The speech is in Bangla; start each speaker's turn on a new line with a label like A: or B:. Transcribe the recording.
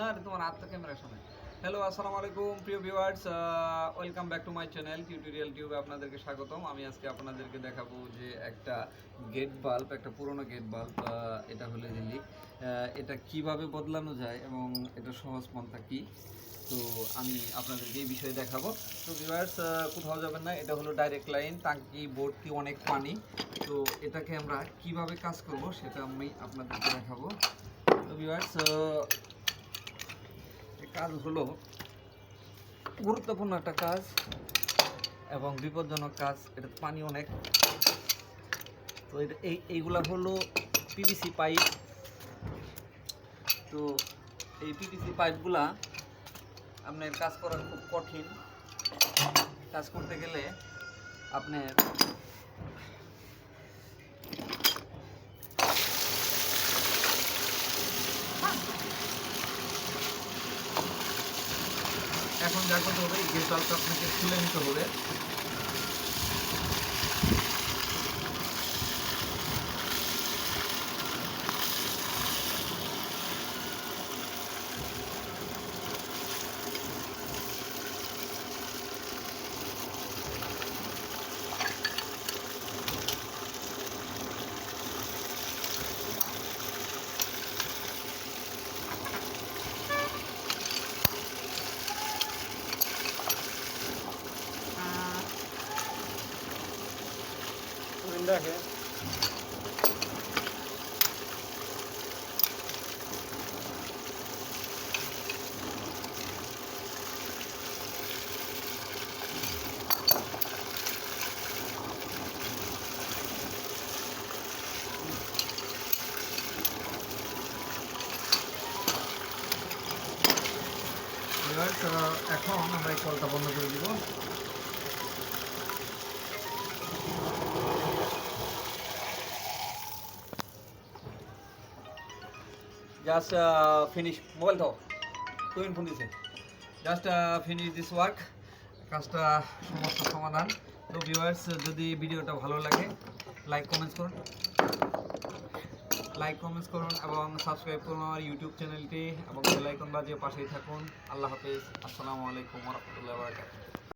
A: হ্যাঁ রে, তোমার আত্মা ক্যামেরার সামনে। হ্যালো আসসালামু আলাইকুম প্রিয় viewers welcome back to my channel tutorial টিউবে আপনাদেরকে স্বাগতম। আমি আজকে আপনাদেরকে দেখাবো যে একটা গেট বাল্ব একটা পুরনো গেট বাল্ব এটা হলো যে এটা কীভাবে বদলানো যায় এবং এটা সহজ পন্থা কি? তো আমি আপনাদেরকে এই বিষয়ে দেখাবো। তো ভিউয়ার্স কোথাও যাবেন না এটা হলো ডাইরেক্ট লাইন টাঙ্কি ভর্তি অনেক পানি। তো এটাকে আমরা কীভাবে কাজ করব সেটা আমি আপনাদেরকে দেখাবো। তো ভিউয়ার্স কাজ হলো গুরুত্বপূর্ণ একটা কাজ এবং বিপজ্জনক কাজ, এটা পানি অনেক। তো এটা এই, এইগুলা হলো পিভিসি পাইপ তো এই পিভিসি পাইপগুলা আপনার কাজ করা খুব কঠিন। কাজ করতে গেলে আপনার এখন যা করতে হবে এই গেট আপনাকে তুলে নিতে হবে।
B: দেখে
A: এবার আহ, এখন আমরা এই কলটা বন্ধ করে দিব। জাস্ট ফিনিশ মোবাইল দাও। তুমি ফোন দিছে। জাস্ট ফিনিশ দিস ওয়ার্ক কাজটা সমস্ত সমাধান। তো ভিউয়ার্স যদি ভিডিওটা ভালো লাগে লাইক কমেন্টস করুন। লাইক কমেন্টস করুন এবং সাবস্ক্রাইব করুন আমার ইউটিউব চ্যানেলটি এবং বেল আইকন বাজিয়ে পাশেই থাকুন। আল্লাহ হাফেজ। আসসালামু আলাইকুম রহমতুল্লাহ বারকাতুহ।